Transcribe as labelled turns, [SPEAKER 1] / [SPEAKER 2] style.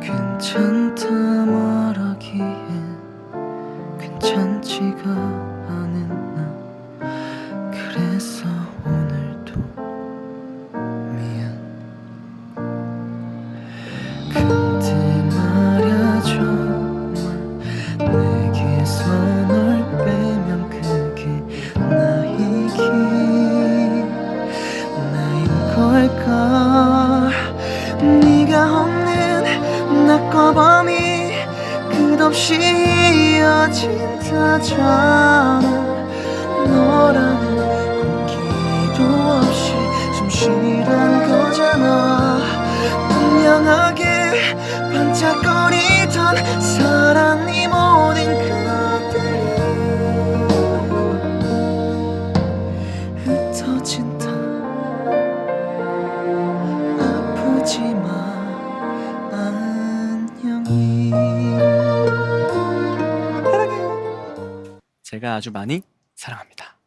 [SPEAKER 1] 괜찮다 말하기엔 괜찮지가 않은 네가 없는 낮과 밤이 끝없이 이어진다잖아 너라는 공기도 없이 숨쉬란 거잖아 분명하게 반짝거리던 사 안녕히 제가 아주 많이 사랑합니다